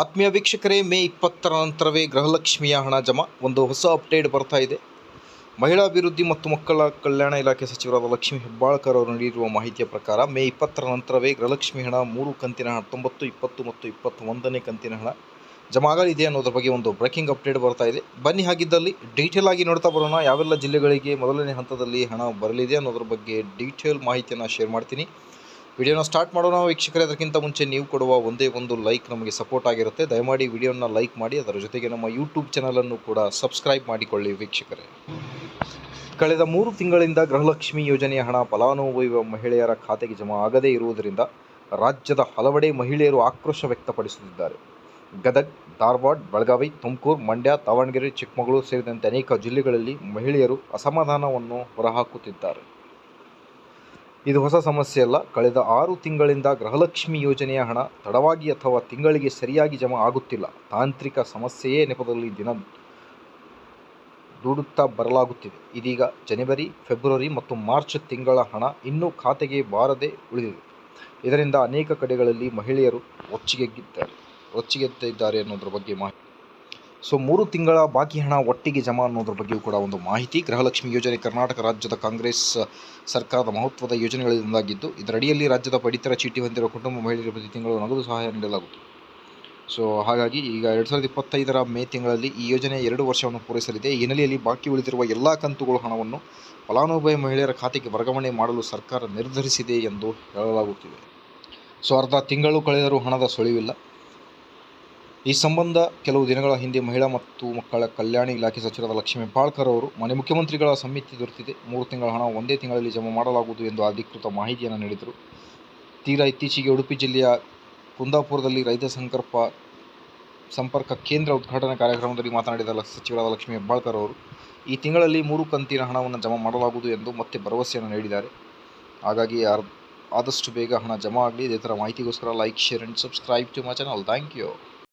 ಆತ್ಮೀಯ ವೀಕ್ಷಕರೇ, ಮೇ ಇಪ್ಪತ್ತರ ನಂತರವೇ ಗೃಹಲಕ್ಷ್ಮಿಯ ಹಣ ಜಮಾ. ಒಂದು ಹೊಸ ಅಪ್ಡೇಟ್ ಬರ್ತಾ ಇದೆ. ಮಹಿಳಾ ಅಭಿವೃದ್ಧಿ ಮತ್ತು ಮಕ್ಕಳ ಕಲ್ಯಾಣ ಇಲಾಖೆ ಸಚಿವರಾದ ಲಕ್ಷ್ಮೀ ಹೆಬ್ಬಾಳ್ಕರ್ ಅವರು ನೀಡಿರುವ ಮಾಹಿತಿಯ ಪ್ರಕಾರ, ಮೇ ಇಪ್ಪತ್ತರ ನಂತರವೇ ಗೃಹಲಕ್ಷ್ಮಿ ಹಣ ಮೂರು ಕಂತಿನ ಹತ್ತೊಂಬತ್ತು ಇಪ್ಪತ್ತು ಮತ್ತು ಇಪ್ಪತ್ತೊಂದನೇ ಕಂತಿನ ಹಣ ಜಮಾ ಆಗಲಿದೆ ಅನ್ನೋದ್ರ ಬಗ್ಗೆ ಒಂದು ಬ್ರೇಕಿಂಗ್ ಅಪ್ಡೇಟ್ ಬರ್ತಾ ಇದೆ. ಬನ್ನಿ, ಹಾಗಿದ್ದಲ್ಲಿ ಡೀಟೇಲ್ ಆಗಿ ನೋಡ್ತಾ ಬರೋಣ. ಯಾವೆಲ್ಲ ಜಿಲ್ಲೆಗಳಿಗೆ ಮೊದಲನೇ ಹಂತದಲ್ಲಿ ಹಣ ಬರಲಿದೆ ಅನ್ನೋದ್ರ ಬಗ್ಗೆ ಡೀಟೇಲ್ ಮಾಹಿತಿಯನ್ನು ಶೇರ್ ಮಾಡ್ತೀನಿ. ವಿಡಿಯೋನ ಸ್ಟಾರ್ಟ್ ಮಾಡೋಣ. ವೀಕ್ಷಕರೇ, ಅದಕ್ಕಿಂತ ಮುಂಚೆ ನೀವು ಕೊಡುವ ಒಂದೇ ಒಂದು ಲೈಕ್ ನಮಗೆ ಸಪೋರ್ಟ್ ಆಗಿರುತ್ತೆ. ದಯಮಾಡಿ ವಿಡಿಯೋನ ಲೈಕ್ ಮಾಡಿ, ಅದರ ಜೊತೆಗೆ ನಮ್ಮ ಯೂಟ್ಯೂಬ್ ಚಾನಲನ್ನು ಕೂಡ ಸಬ್ಸ್ಕ್ರೈಬ್ ಮಾಡಿಕೊಳ್ಳಿ ವೀಕ್ಷಕರೇ. ಕಳೆದ ಮೂರು ತಿಂಗಳಿಂದ ಗೃಹಲಕ್ಷ್ಮಿ ಯೋಜನೆಯ ಹಣ ಫಲಾನುಭವಿ ಮಹಿಳೆಯರ ಖಾತೆಗೆ ಜಮಾ ಆಗದೇ ಇರುವುದರಿಂದ ರಾಜ್ಯದ ಹಲವೆಡೆ ಮಹಿಳೆಯರು ಆಕ್ರೋಶ ವ್ಯಕ್ತಪಡಿಸುತ್ತಿದ್ದಾರೆ. ಗದಗ್, ಧಾರವಾಡ, ಬೆಳಗಾವಿ, ತುಮಕೂರು, ಮಂಡ್ಯ, ದಾವಣಗೆರೆ, ಚಿಕ್ಕಮಗಳೂರು ಸೇರಿದಂತೆ ಅನೇಕ ಜಿಲ್ಲೆಗಳಲ್ಲಿ ಮಹಿಳೆಯರು ಅಸಮಾಧಾನವನ್ನು ಹೊರಹಾಕುತ್ತಿದ್ದಾರೆ. ಇದು ಹೊಸ ಸಮಸ್ಯೆ ಅಲ್ಲ. ಕಳೆದ ಆರು ತಿಂಗಳಿಂದ ಗೃಹಲಕ್ಷ್ಮಿ ಯೋಜನೆಯ ಹಣ ತಡವಾಗಿ ಅಥವಾ ತಿಂಗಳಿಗೆ ಸರಿಯಾಗಿ ಜಮಾ ಆಗುತ್ತಿಲ್ಲ. ತಾಂತ್ರಿಕ ಸಮಸ್ಯೆಯೇ ನೆಪದಲ್ಲಿ ದಿನ ದೂಡುತ್ತಾ ಬರಲಾಗುತ್ತಿದೆ. ಇದೀಗ ಜನವರಿ, ಫೆಬ್ರವರಿ ಮತ್ತು ಮಾರ್ಚ್ ತಿಂಗಳ ಹಣ ಇನ್ನೂ ಖಾತೆಗೆ ಬಾರದೆ ಉಳಿದಿದೆ. ಇದರಿಂದ ಅನೇಕ ಕಡೆಗಳಲ್ಲಿ ಮಹಿಳೆಯರು ಒಚ್ಚಿಗೆದ್ದಿದ್ದಾರೆ ಒಚ್ಚಿಗೆದ್ದಿದ್ದಾರೆ ಅನ್ನೋದ್ರ ಬಗ್ಗೆ ಮಾಹಿತಿ ಸೊ ಮೂರು ತಿಂಗಳ ಬಾಕಿ ಹಣ ಒಟ್ಟಿಗೆ ಜಮಾ ಅನ್ನೋದ್ರ ಬಗ್ಗೆಯೂ ಕೂಡ ಒಂದು ಮಾಹಿತಿ. ಗೃಹಲಕ್ಷ್ಮಿ ಯೋಜನೆ ಕರ್ನಾಟಕ ರಾಜ್ಯದ ಕಾಂಗ್ರೆಸ್ ಸರ್ಕಾರದ ಮಹತ್ವದ ಯೋಜನೆಗಳಲ್ಲಿ ಒಂದಾಗಿದ್ದು ಇದರಡಿಯಲ್ಲಿ ರಾಜ್ಯದ ಪಡಿತರ ಚೀಟಿ ಹೊಂದಿರುವ ಕುಟುಂಬ ಮಹಿಳೆಯರಿಗೆ ಪ್ರತಿ ತಿಂಗಳು ನಗದು ಸಹಾಯ ನೀಡಲಾಗುತ್ತದೆ ಸೊ ಹಾಗಾಗಿ ಈಗ ಎರಡು ಸಾವಿರದ ಇಪ್ಪತ್ತೈದರ ಮೇ ತಿಂಗಳಲ್ಲಿ ಈ ಯೋಜನೆ ಎರಡು ವರ್ಷವನ್ನು ಪೂರೈಸಲಿದೆ. ಈ ಹಿನ್ನೆಲೆಯಲ್ಲಿ ಬಾಕಿ ಉಳಿದಿರುವ ಎಲ್ಲ ಕಂತುಗಳ ಹಣವನ್ನು ಫಲಾನುಭವಿ ಮಹಿಳೆಯರ ಖಾತೆಗೆ ವರ್ಗಾವಣೆ ಮಾಡಲು ಸರ್ಕಾರ ನಿರ್ಧರಿಸಿದೆ ಎಂದು ಹೇಳಲಾಗುತ್ತಿದೆ. ಸೊ ಅರ್ಧ ತಿಂಗಳು ಕಳೆದರೂ ಹಣದ ಸುಳಿವಿಲ್ಲ. ಈ ಸಂಬಂಧ ಕೆಲವು ದಿನಗಳ ಹಿಂದೆ ಮಹಿಳಾ ಮತ್ತು ಮಕ್ಕಳ ಕಲ್ಯಾಣ ಇಲಾಖೆ ಸಚಿವರಾದ ಲಕ್ಷ್ಮೀ ಹೆಬ್ಬಾಳ್ಕರ್ ಅವರು ಮನೆ ಮುಖ್ಯಮಂತ್ರಿಗಳ ಸಮಿತಿ ದೊರೆತಿದೆ. ಮೂರು ತಿಂಗಳ ಹಣ ಒಂದೇ ತಿಂಗಳಲ್ಲಿ ಜಮಾ ಮಾಡಲಾಗುವುದು ಎಂದು ಅಧಿಕೃತ ಮಾಹಿತಿಯನ್ನು ನೀಡಿದರು. ತೀರಾ ಇತ್ತೀಚೆಗೆ ಉಡುಪಿ ಜಿಲ್ಲೆಯ ಕುಂದಾಪುರದಲ್ಲಿ ರೈತ ಸಂಕಲ್ಪ ಸಂಪರ್ಕ ಕೇಂದ್ರ ಉದ್ಘಾಟನಾ ಕಾರ್ಯಕ್ರಮದಲ್ಲಿ ಮಾತನಾಡಿದ ಸಚಿವರಾದ ಲಕ್ಷ್ಮೀ ಹೆಬ್ಬಾಳ್ಕರ್ ಅವರು, ಈ ತಿಂಗಳಲ್ಲಿ ಮೂರು ಕಂತಿನ ಹಣವನ್ನು ಜಮಾ ಮಾಡಲಾಗುವುದು ಎಂದು ಮತ್ತೆ ಭರವಸೆಯನ್ನು ನೀಡಿದ್ದಾರೆ. ಹಾಗಾಗಿ ಆದಷ್ಟು ಬೇಗ ಹಣ ಜಮಾ ಆಗಲಿ. ಇದೇ ಥರ ಮಾಹಿತಿಗೋಸ್ಕರ like, share and subscribe to my channel. Thank you.